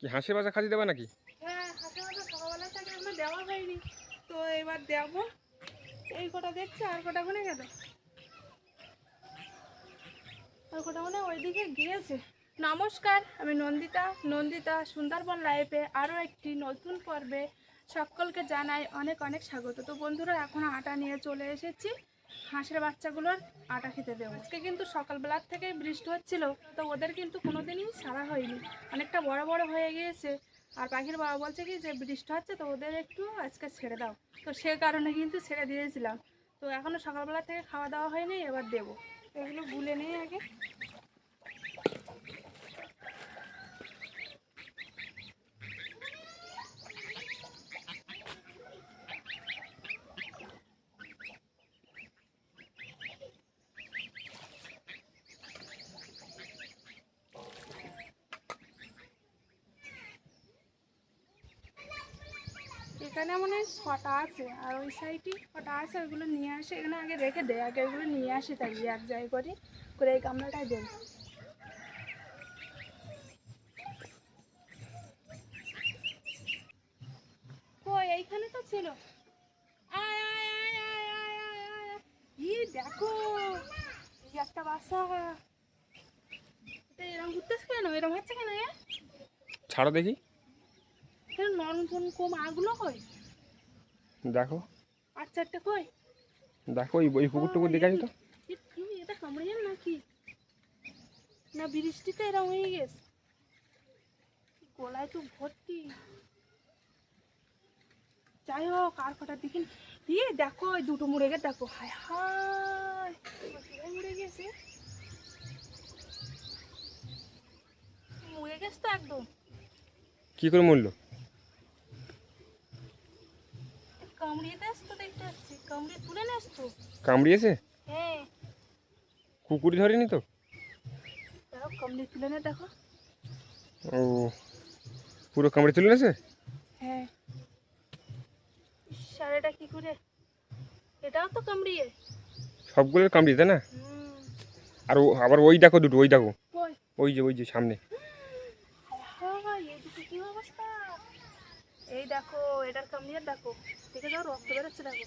কি হাঁসের বাসা খাতি দেবা নাকি? হ্যাঁ থেকে দেওয়া হয়নি। তো এবার এই আর আর গিয়েছে। নমস্কার, আমি নন্দিতা। নন্দিতা সুন্দরবন লাইফে আরও একটি নতুন পর্বে সকলকে জানাই অনেক অনেক স্বাগত। তো বন্ধুরা, এখন আটা নিয়ে চলে এসেছি। হাঁসের বাচ্চাগুলোর আটা খেতে দেবো। আজকে কিন্তু সকালবেলার থেকে বৃষ্টি হচ্ছিল, তো ওদের কিন্তু কোনোদিনই সারা হয়নি। অনেকটা বড় বড় হয়ে গিয়েছে। আর পাখির বাবা বলছে কি, যে বৃষ্টি হচ্ছে তো ওদের একটু আজকে ছেড়ে দাও। তো সে কারণে কিন্তু ছেড়ে দিয়েছিলাম। তো এখনও সকালবেলা থেকে খাওয়া দাওয়া হয়নি, এবার দেবো। এগুলো গুলে নিয়ে আগে এখানে মানে ছটা আছে, আর ওই সাইডে ছটা আছে, ওইগুলো নিয়ে আসে। এখানে আগে রেখে দেয় আগে ওইগুলো নিয়ে আসে তাই এক যাই করে করে এই গামলাটায় দেয় কই, এইখানে তো ছিল। ই, দেখো একটা বাসা। এরকম ঘুরতেছে কেন? এরকম হচ্ছে কেন ছাড়ো দেখি। এখানে কম আগুলো কই দেখো। আর চারটে কই? দেখো এই এই পুকুর টুকুর দেখে তো। এ এটা কামড়ে নাকি? না বৃষ্টিতে এরকম হয়ে গেছে। গলায় তো ভর্তি। যাই হোক আর কটা দেখিন দিয়ে দেখো ওই দুটো মুড়ে গেছে দেখো হায় হায় মুড়ে গেছে। মুড়ে গেছে তো একদম। কি করে মরলো? দেখতে কামড়িয়ে তুলে কামড়িয়েছে? হ্যাঁ। কুকুরি ধরেনি তো? দেখো কামড়িয়ে তুলে নে দেখো। ও পুরো কামড়ে তুলে নেছে? হ্যাঁ। ইস, কি করে? এটাও তো কামড়িয়ে। সবগুলো কামড়িয়ে তাই না? আর আবার ওই দেখো দুটো ওই দেখো। ওই যে ওই যে সামনে। বেরোচ্ছে দেখো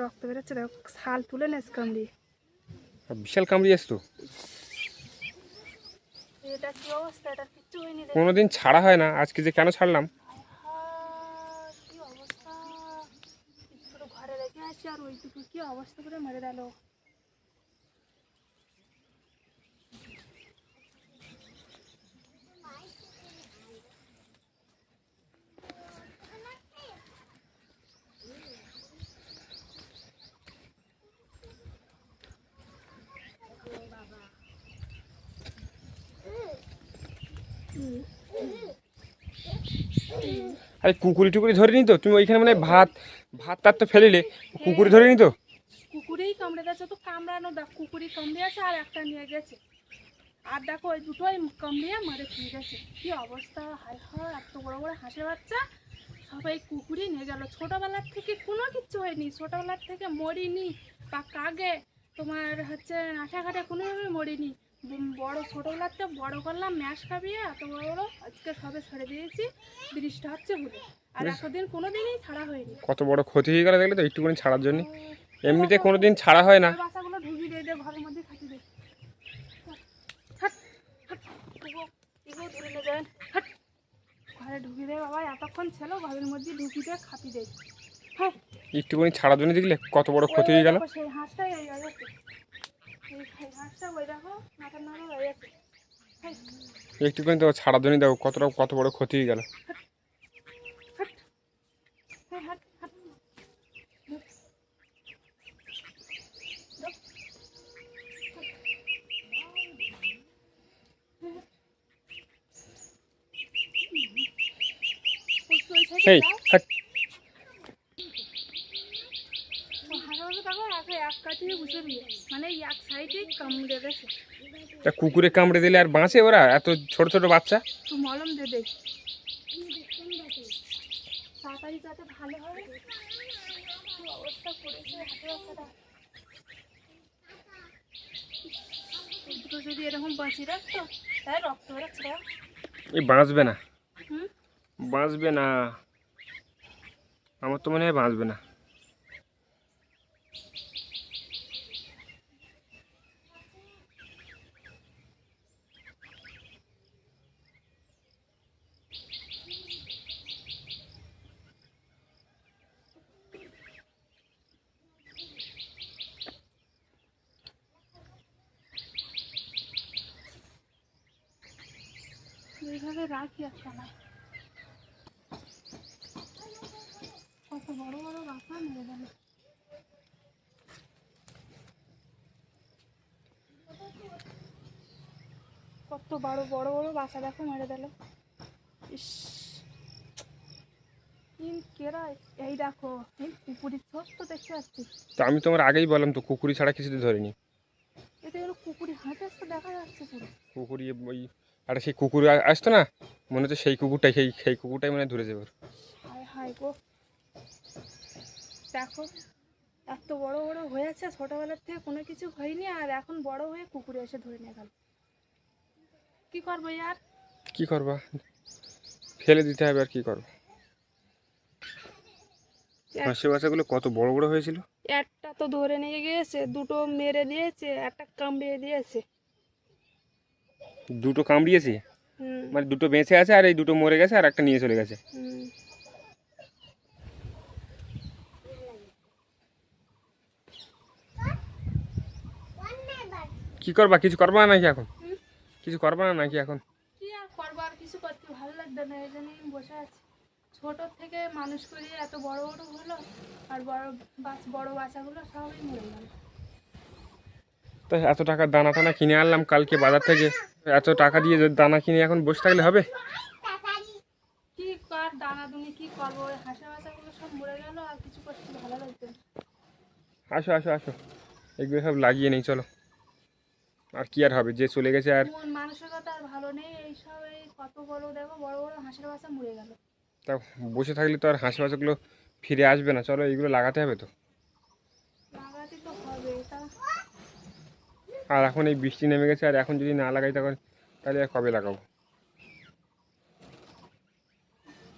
রক্ত বেরোচ্ছে দেখো শাল তুলে নেস কামড়ি হ্যাঁ, বিশাল কামড়ি আসতো কোনোদিন ছাড়া হয় না আজকে যে কেন ছাড়লাম? কি অবস্থা করে মেরে দিল? আরে কুকুরি টুকুরি ধরেনি তো? তুমি ওইখানে মানে ভাত ভাত টাত তো ফেলিলে। কুকুরি ধরেনি তো? কুকুরেই কামড়ে গেছে তো কামড়ানো দেখ কুকুরই কামড়ে আছে আর একটা নিয়ে গেছে। আর দেখো, ওই দুটোই কামড়িয়ে মারে খেয়ে গেছে। কি অবস্থা? হায় হায়, এত বড় বড় হাঁসের বাচ্চা। সবাই কুকুরই নিয়ে গেল। ছোটোবেলার থেকে কোনো কিচ্ছু হয়নি। ছোটোবেলার থেকে মরিনি, বা কাগে তোমার হচ্ছে আঠা ঘাটে কোনোভাবে মরিনি। বড় ছোটোবেলাতে বড় করলাম ম্যাশ খাবিয়ে এত বড় বড়। আজকে সবে ছেড়ে দিয়েছি বৃষ্টি হচ্ছে বলে আর। এতদিন কোনো দিনই ছাড়া হয়নি। কত বড় ক্ষতি হয়ে গেল দেখলে তো একটুখানি ছাড়ার জন্য। এমনিতে কোনোদিন ছাড়া হয় না। ওই বাচ্চাগুলো ঢুকিয়ে দিয়ে দে ঘরের মধ্যে খাটি দে। হাট, হাট, ইগো, ইগো ধরে নে দেন, হাট। ঘরে ঢুকিয়ে দে বাবা এতক্ষণ ছিল ঘরের মধ্যে ঢুকিয়ে দিয়ে খাপি দে। হ্যাঁ। একটুখানি ছাড়ার জন্য দেখলে কত বড় ক্ষতি হয়ে গেল। সেই হাঁসটাই একটুখানি তো জন্য দেখো কতটা কত বড় ক্ষতি হয়ে গেল হাট হাট এই হাট হাঁটাতে থাকো একে এক কাটিয়ে দিয়ে মানে এক সাইডে কামড়ে গেছে। তা কুকুরে কামড়ে দিলে আর বাঁচে ওরা? এত ছোট ছোট বাচ্চা? তো মলম দে দে। তাড়াতাড়ি যাতে ভালো হয়। অবস্থা করেছে হাতে বাচ্চাটা দুটো যদি এরকম বাঁচিয়ে রাখতো তাই রক্ত এই বাঁচবে না। বাঁচবে না। আমার তো মনে হয় বাঁচবে না। এইভাবে রাখি একটা না কত বড় বড় বাসা মেরে গেল। কত বড় বড় বড় বাসা দেখো মেরে দিল। ইস। এই দেখো এই কুকুরের ছোট তো দেখতে পাচ্ছি। তো আমি তোমার আগেই বললাম তো কুকুরি ছাড়া কিছুতে ধরিনি। এটা হলো কুকুরি হাঁটে দেখা যাচ্ছে পুরো। কুকুরি ওই আর সেই কুকুর আসতো না? মনে হচ্ছে সেই কুকুরটাই সেই সেই কুকুরটাই মানে ধরে যাবে হায় হায় দেখো এত বড় বড় হয়েছে ছোটবেলার থেকে কোনো কিছু হয়নি আর এখন বড় হয়ে কুকুরে এসে ধরে নিয়ে গেল। কি করব আর? কি করবা? ফেলে দিতে হবে আর কি করব? হাঁসের বাচ্চাগুলো কত বড় বড় হয়েছিল? একটা তো ধরে নিয়ে গিয়েছে দুটো মেরে দিয়েছে একটা কামড়িয়ে দিয়েছে। দুটো কামড়িয়েছে? মানে দুটো বেঁচে আছে আর এই দুটো মরে গেছে আর একটা নিয়ে চলে গেছে। কি করবা? কিছু করবা নাকি এখন? কিছু করবা না নাকি এখন? কি আর করব আর কিছু করতে ভালো লাগবে না এই জন্যই বসে আছি। ছোট থেকে মানুষ এত বড় বড় হলো আর বড় বাচ বড় বাচ্চাগুলো সবই মরে গেল। তো এত টাকার দানা টানা কিনে আনলাম কালকে বাজার থেকে। এত টাকা দিয়ে যদি দানা কিনে এখন বসে থাকলে হবে? কি কর দানা দুনি কি করব? ওই হাঁসা সব মরে গেল আর কিছু করতে ভালো লাগবে আসো আসো আসো। এগুলো সব লাগিয়ে নেই চলো। আর কি আর হবে? যে চলে গেছে আর মানসিকতা আর ভালো নেই এইসব এই কত বড় দেখো বড় বড় হাঁসের বাচ্চা মরে গেল। তা বসে থাকলে তো আর হাঁস বাচ্চাগুলো ফিরে আসবে না। চলো এগুলো লাগাতে হবে তো লাগাতে তো হবে তা আর এখন এই বৃষ্টি নেমে গেছে, আর এখন যদি না লাগাই তখন তাহলে আর কবে লাগাবো?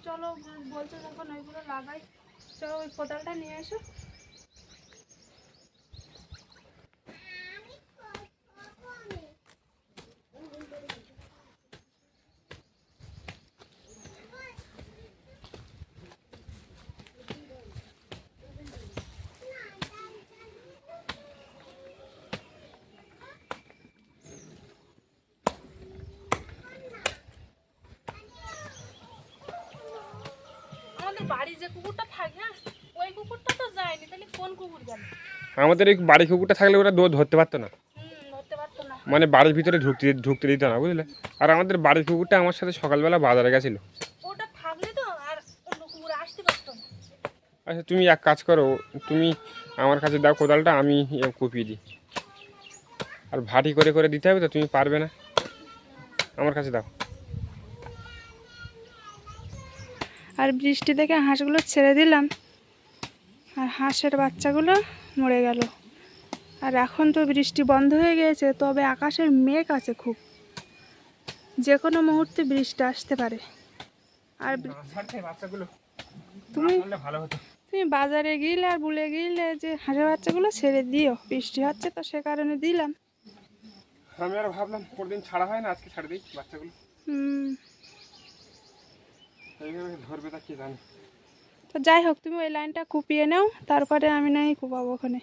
চলো বলছো যখন ওইগুলো লাগাই, চলো ওই কোদালটা নিয়ে এসো আমাদের বাড়ি যে কুকুরটা থাকে ওই কুকুরটা তো যায়নি তাহলে কোন কুকুর গেল? আমাদের এই বাড়ি কুকুরটা থাকলে ওরা ধরতে পারতো না। ধরতে পারতো না। মানে বাড়ির ভিতরে ঢুকতে ঢুকতে দিত না বুঝলে? আর আমাদের বাড়ির কুকুরটা আমার সাথে সকালবেলা বাজারে গেছিল। ওটা থাকলে তো আর অন্য কুকুর আসতে পারতো না। আচ্ছা তুমি এক কাজ করো তুমি আমার কাছে দাও কোদালটা আমি কুপিয়ে দিই। আর ভাটি করে করে দিতে হবে তো তুমি পারবে না। আমার কাছে দাও। আর বৃষ্টি থেকে হাঁসগুলো ছেড়ে দিলাম। আর হাঁসের বাচ্চাগুলো মরে গেল। আর এখন তো বৃষ্টি বন্ধ হয়ে গিয়েছে তবে আকাশের মেঘ আছে খুব। যে কোনো মুহূর্তে বৃষ্টি আসতে পারে। আর তুমি ভালো তুমি বাজারে গিলে আর বলে গিয়েলে যে হাঁসের বাচ্চাগুলো ছেড়ে দিও। বৃষ্টি হচ্ছে তো সে কারণে দিলাম। আমি আর ভাবলাম দিন ছাড়া হয় না আজকে ছাড়ে দিই বাচ্চাগুলো। হুম, ধরবে তা কি জানি? তো যাই হোক তুমি ওই লাইনটা কুপিয়ে নাও তারপরে আমি নাই কুপাবো ওখানে।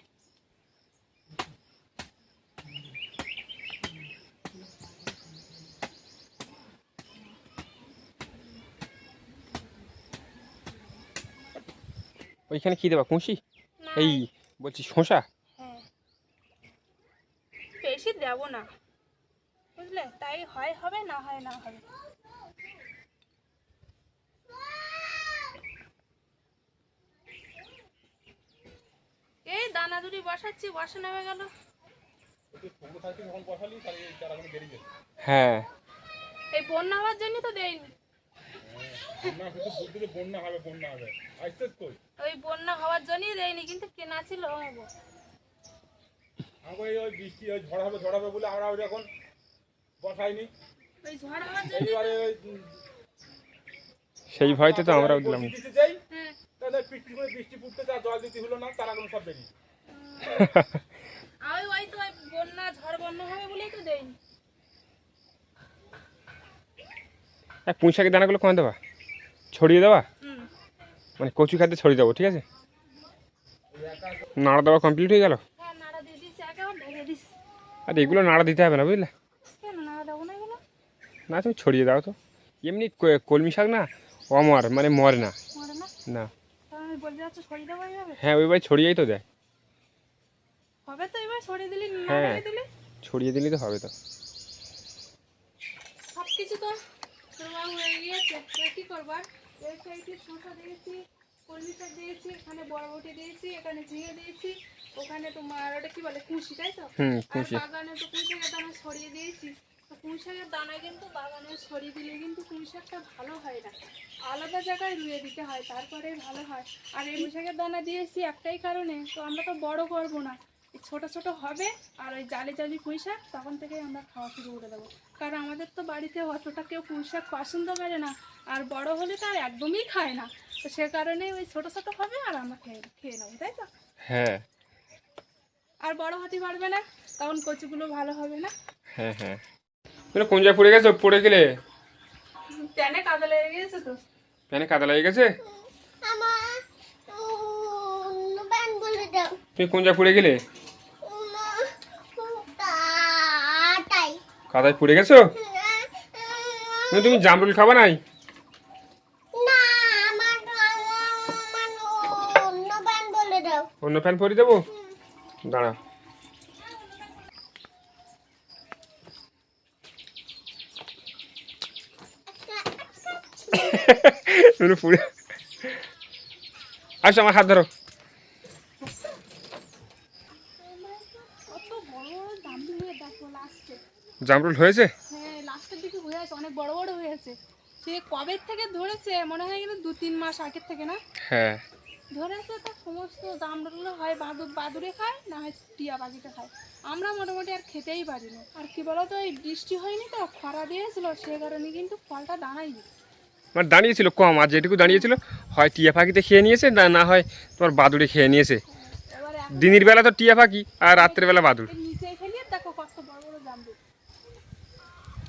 ওইখানে কি দেবা কুঁশি? এই বলছি শশা হ্যাঁ। বেশি দেব না। বুঝলে? তাই হয় হবে না হয় না হবে এই দানা দুটি বসাচ্ছি বসা নেমে গেল। হ্যাঁ। এই বন্যা হওয়ার জন্য তো দেয়নি। ওই বন্যা হওয়ার জন্যই দেয়নি কিন্তু কেনা ছিল ওই বৃষ্টি ওই ঝড় হবে ঝড় হবে বলে আমরা ওই এখন বসাইনি সেই ভয়তে তো আমরাও দিলাম। না। বসি দিতে যাই হ্যাঁ। বৃষ্টি পড়তে যা জল দিতে হলো না তারা কোনো সব বেরিয়ে আমি ওই তো বন্যা ঝড় বন্যা হবে বলেই তো দেয়নি। এক পুঁই শাকের দানাগুলো কমে দেবা? ছড়িয়ে দেওয়া হুম। মানে কচু খাদ্যে ছড়িয়ে দেবো ঠিক আছে? নাড়া দেওয়া কমপ্লিট হয়ে গেল? হ্যাঁ আর এগুলো নাড়া দিতে হবে না বুঝলে? দেবো না তুমি ছড়িয়ে দাও তো। এমনি কলমি শাক না অমর মানে মরে না। না? দেবো হ্যাঁ ওইবার ছড়িয়েই তো দেয়। হবে তো এবার? সরিয়ে দিলি না হ্যাঁ। দিলি? ছড়িয়ে দিলেই তো হবে তো। সব কিছু তো তোমার হয়ে গিয়েছে। কি করবার এই সাইডে শসা দিয়েছি কলমি শাক দিয়েছি এখানে বরবটি দিয়েছি এখানে ঝিঙে দিয়েছি ওখানে তোমার ওটা কি বলে কুশি তাই তো? হুম আর বাগানে তো পুঁই দানা ছড়িয়ে দিয়েছি। পুঁই শাকের দানা কিন্তু বাগানে ছড়িয়ে দিলে কিন্তু শাকটা ভালো হয় না। আলাদা জায়গায় রুয়ে দিতে হয় তারপরে ভালো হয়। আর এই শাকের দানা দিয়েছি একটাই কারণে তো আমরা তো বড় করব না। ছোট ছোট হবে আর ওই জালি জালি পুঁই শাক তখন থেকেই আমরা খাওয়া শুরু করে দেবো। কারণ আমাদের তো বাড়িতে অতটা কেউ পুঁই শাক পছন্দ করে না আর বড় হলে তো আর একদমই খায় না। তো সে কারণে ওই ছোট ছোট হবে আর আমরা খেয়ে খেয়ে নেব তাই তো? হ্যাঁ। আর বড় হতে পারবে না তখন কচুগুলো ভালো হবে না। হ্যাঁ হ্যাঁ। কোন জায়গায় পড়ে গেছো? পড়ে গেলে? প্যানে কাদা লেগে গেছে তো। প্যানে কাদা লেগে গেছে? আমার তুমি কোন জায়গায় পড়ে গেলে উম, তাই কাদায় পড়ে গেছো? তুমি জামরুল খাবা নাই? অন্য ফ্যান পরিয়ে দেবো? দাঁড়া। পুরো আসো আমার হাত ধরো কত বড় বড় জামরুল হয়ে দেখো লাস্টে জামরুল হয়েছে? হ্যাঁ লাস্টের দিকে হয়ে আছে অনেক বড় বড় হয়েছে সে কবে থেকে ধরেছে মনে হয় কিন্তু দু তিন মাস আগের থেকে না? হ্যাঁ। ধরেছে তো সমস্ত জামরুলগুলো হয় বাদুর বাদুরে খায় না হয় টিয়া খায়। আমরা মোটামুটি আর খেতেই পারি না। আর কি বলতো এই বৃষ্টি হয়নি তো খরা দিয়েছিল সে কারণে কিন্তু ফলটা দাঁড়ায়নি। আমার দাঁড়িয়েছিল কম আর যেটুকু দাঁড়িয়েছিল হয় টিয়া পাখিতে খেয়ে নিয়েছে না না হয় তোমার বাদুড়ে খেয়ে নিয়েছে। এবারে দিনের বেলা তো টিয়া পাখি আর রাত্রের বেলা বাদুড় নিচে দেখো কত বড় বড় জামরুল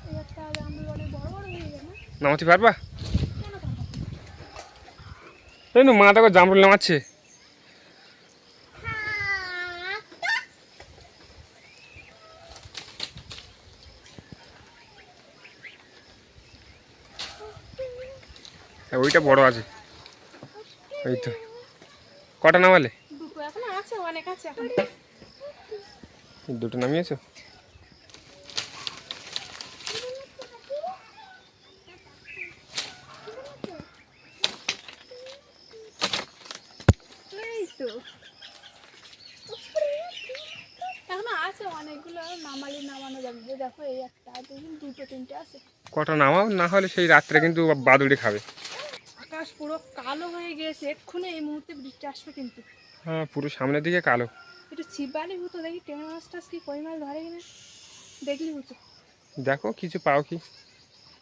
এই একটা জামরুল অনেক বড় বড় হয়ে গেল না নামাতে পারবা? না? এই তো মা দেখো জামরুল নামাচ্ছে। হ্যাঁ ওইটা বড় আছে। এই তো। কটা নামালে? দুটো নামিয়েছো? তো। এখনও আছে অনেকগুলো নামালি নামানো যাবে। দেখো এই একটা দুটো তিনটে আছে। কটা নামাও? না হলে সেই রাত্রে কিন্তু বাদুড়ে খাবে। আকাশ পুরো কালো হয়ে গিয়েছে এক্ষুনি এই মুহূর্তে বৃষ্টি আসবে কিন্তু। হ্যাঁ পুরো সামনের দিকে কালো। একটু ছিপালি হতো দেখি টেঙা মাছ টাছ কি কই মাছ ধরে কিনা? দেখলি হতো দেখো কিছু পাও কি?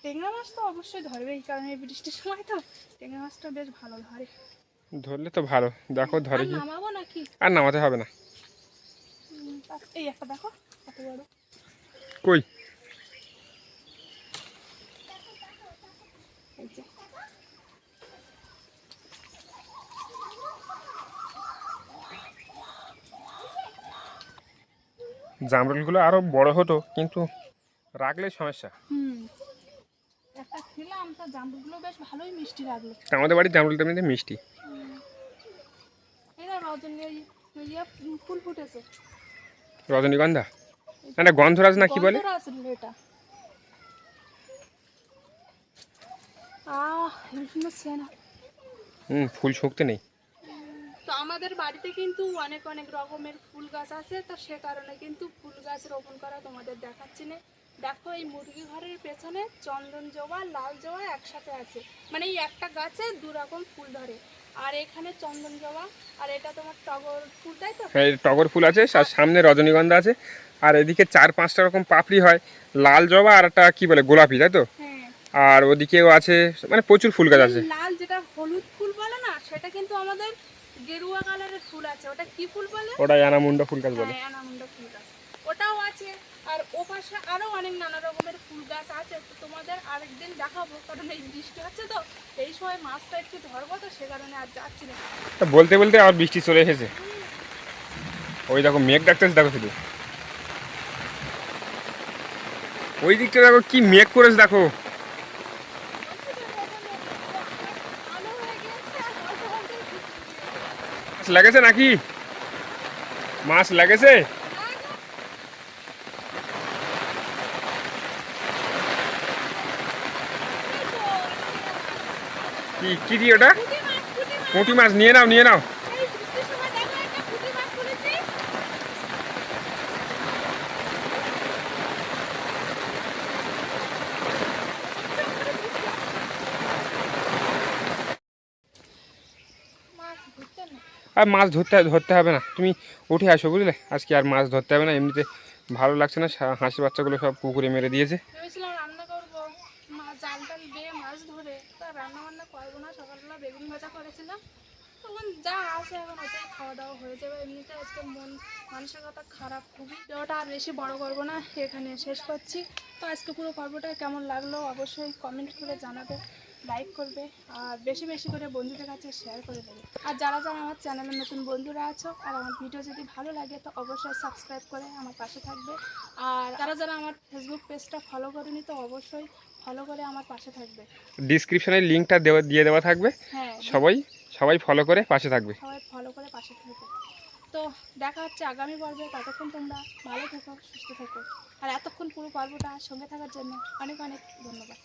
টেংরা মাছ তো অবশ্যই ধরবেই কারণ এই বৃষ্টির সময় তো টেংরা মাছটা বেশ ভালো ধরে। ধরলে তো ভালো। দেখো ধরে আর কি আর নামাতে হবে না। এই একটা দেখো কই? জামরুলগুলো আরও বড় হতো কিন্তু রাখলে সমস্যা। হুম। একটা খেলাম তা জামরুলগুলো বেশ ভালোই মিষ্টি লাগল। আমাদের বাড়ির জামরুলটা এমনিতে মিষ্টি। এই না রজনী ফুল ফুটেছে। রজনীগন্ধা? না গন্ধরাজ না কি বলে? এটা। হুম ফুল শুকতে নেই। তো আমাদের বাড়িতে কিন্তু অনেক অনেক রকমের ফুল গাছ আছে তো সে কারণে কিন্তু ফুল গাছ রোপণ করা তোমাদের দেখাচ্ছি না। দেখো এই মুরগি ঘরের পেছনে চন্দন জবা লাল জবা একসাথে আছে। মানে এই একটা গাছে দু রকম ফুল ধরে। আর এখানে চন্দন জবা আর এটা তোমার টগর ফুল তাই তো? হ্যাঁ এই টগর ফুল আছে আর সামনে রজনীগন্ধা আছে। আর এদিকে চার পাঁচটা রকম পাপড়ি হয়। লাল জবা আর একটা কি বলে গোলাপি তাই তো? হ্যাঁ। আর ওদিকেও আছে মানে প্রচুর ফুল গাছ আছে। লাল যেটা হলুদ ফুল বলে না সেটা কিন্তু আমাদের গেরুয়া কালারের ফুল আছে। ওটা কি ফুল বলে? ওটা অ্যানামুন্ডা ফুল গাছ বলে। হ্যাঁ অ্যানামুন্ডা ফুল গাছ। ওটাও আছে। আর ও পাশে আরও অনেক নানা রকমের ফুল গাছ আছে তো তোমাদের আরেকদিন দেখাবো, কারণ এই বৃষ্টি হচ্ছে তো, এই সময় মাছটা একটু ধরবো তো, সে কারণে আর যাচ্ছি না। বলতে বলতে আবার বৃষ্টি চলে এসেছে। ওই দেখো মেঘ ডাকতেছে, দেখো শুধু। ওই দিকটা দেখো কি মেঘ করেছে, দেখো। মাছ লেগেছে নাকি? মাছ লেগেছে? কি কি ওটা? পুঁটি মাছ, নিয়ে নাও নিয়ে নাও। আর মাছ ধরতে ধরতে হবে না। তুমি উঠে আসো, বুঝলে? আজকে আর মাছ ধরতে হবে না। এমনিতে ভালো লাগছে না, সা- হাঁসের বাচ্চাগুলো সব পুকুরে মেরে দিয়েছে ভেবেছিলাম রান্না করব মা জাল টাল দিয়ে মাছ ধরে তা রান্না বান্না করব না সকালবেলা বেগুন ভাজা করেছিলাম তখন যা আছে এখন ওটাই খাওয়া দাওয়া হয়ে যাবে। এমনিতে আজকে মন মানসিকতা খারাপ খুবই। ভিডিওটা আর বেশি বড় করব না এখানে শেষ করছি। তো আজকে পুরো পর্বটা কেমন লাগল অবশ্যই কমেন্ট করে জানাবে লাইক করবে আর বেশি বেশি করে বন্ধুদের কাছে শেয়ার করে দেবে। আর যারা যারা আমার চ্যানেলে নতুন বন্ধুরা আছো আর আমার ভিডিও যদি ভালো লাগে তো অবশ্যই সাবস্ক্রাইব করে আমার পাশে থাকবে। আর যারা যারা আমার ফেসবুক পেজটা ফলো করেনি তো অবশ্যই ফলো করে আমার পাশে থাকবে। ডিসক্রিপশনে লিঙ্কটা দেওয়া দিয়ে দেওয়া থাকবে। হ্যাঁ। সবাই সবাই ফলো করে পাশে থাকবে। সবাই ফলো করে পাশে থাকবে তো দেখা হচ্ছে আগামী পর্বে। ততক্ষণ তোমরা ভালো থেকো, সুস্থ থেকো। আর এতক্ষণ পুরো পর্বটা সঙ্গে থাকার জন্য অনেক অনেক ধন্যবাদ।